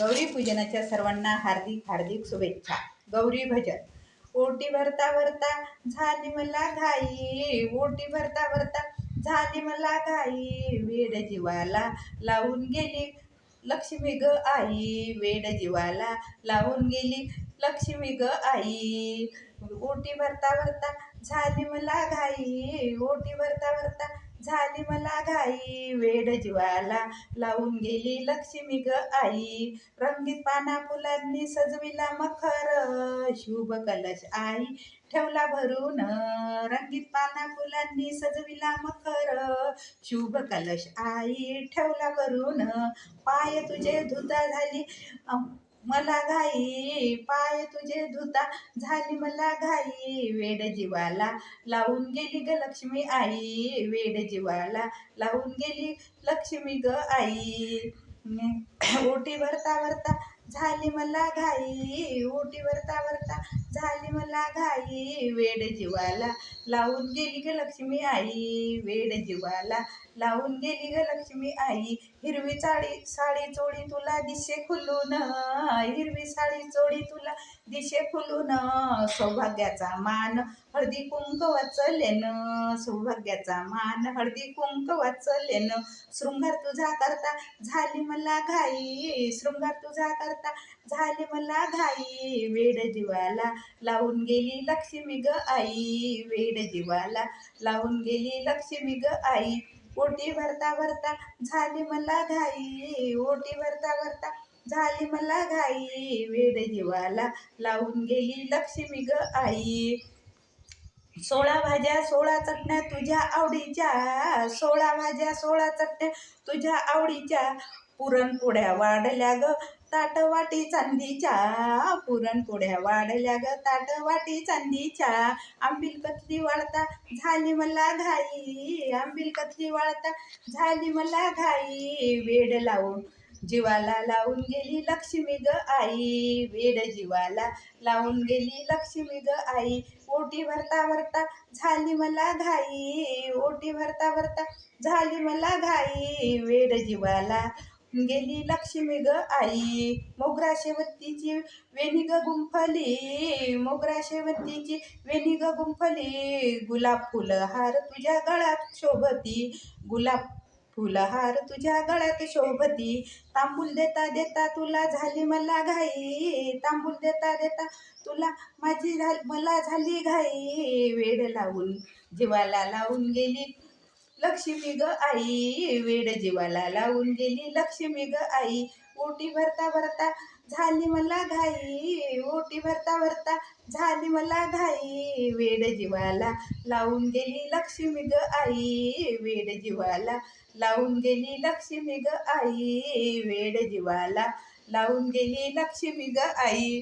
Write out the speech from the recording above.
गौरी पूजनाच्या सर्वांना हार्दिक हार्दिक शुभेच्छा. गौरी भजन. ओटी भरता भरता झाली मला घाई. ओटी भरता भरता झाली मला घाई. वेड जीवाला लावून गेली लक्ष्मी ग आई. वेड जीवाला लावून गेली लक्ष्मी ग आई. ओटी भरता भरता झाली मला घाई. ओटी भरता भरता झाली मला घाई. वेड जीवाला लावून गेली लक्ष्मी ग आई. रंगीत पाना फुलांनी सजविला मखर. शुभ कलश आई ठेवला भरून. रंगीत पाना फुलांनी सजविला मखर. शुभ कलश आई ठेवला भरून. पाय तुझे धुता झाली. मला घाई पाय तुझे धुता झाली मला घाई. वेड जीवाला लावून गेली ग लक्ष्मी आई. वेड जीवाला लावून गेली लक्ष्मी ग आई. ओटी वरता वरता झाली मला घाई. ओटी वरता वरता झाली मला घाई वेड जीवाला लावून गेली ग लक्ष्मी आई. वेड जीवाला लावून गेली ग लक्ष्मी आई. हिरवी चाळी साडी चोळी तुला दिशे खुलून हिरवी साडी चोळी तुला दिशे खुलून सौभाग्याचा मान हळदी कुंक वाचलेन सौभाग्याचा मान हळदी कुंक वाचलेन. शृंगार तुझा करता झाली मला घाई शृंगार तुझा करता झाली मला घाई. वेड जीवाला लावून गेली लक्ष्मी ग आई वेड जीवाला लावून गेली लक्ष्मी ग आई. ओटी भरता भरता झाली मला घाई ओटी भरता भरता झाली मला घाई वेड जीवाला लावून गेली लक्ष्मी ग आई. सोळा भाज्या सोळा चटण्या तुझ्या आवडीच्या सोळा भाज्या सोळा चटण्या तुझ्या आवडीच्या. पुरणपोळ्या वाढल्या ग ताटवाटी चांदीच्या. पुरणपोळ्या वाढल्या ग ताटवाटी चांदीच्या. आंबील कथली वाळता झाली मला घाई. आंबील कथली वाळता झाली मला घाई. वेड लावून जीवाला लावून गेली लक्ष्मी ग आई. वेड जीवाला लावून गेली लक्ष्मी ग आई. ओटी भरता भरता झाली मला घाई. ओटी भरता भरता झाली मला घाई. वेड जीवाला गेली लक्ष्मी ग आई. मोगरा शेवंतीची वेणी ग गुंफली. मोगरा शेवंतीची वेणी ग गुंफली. गुलाब फुलं हार तुझ्या गळ्यात शोभती. गुलाब फुलहार तुझ्या गळ्यात शोभती. तांबूल देता देता तुला झाली मला घाई. तांबूल देता देता तुला माझी झाली मला झाली घाई. वेड लावून जीवाला लावून गेली. लक्ष्मी ग आई वेड जीवाला लावून गेली लक्ष्मी ग आई. ओटी भरता भरता झाली मला घाई ओटी भरता भरता झाली मला घाई. वेड जीवाला लावून गेली लक्ष्मी ग आई वेड जीवाला लावून गेली लक्ष्मी ग आई. वेड जीवाला लावून गेली लक्ष्मी ग आई.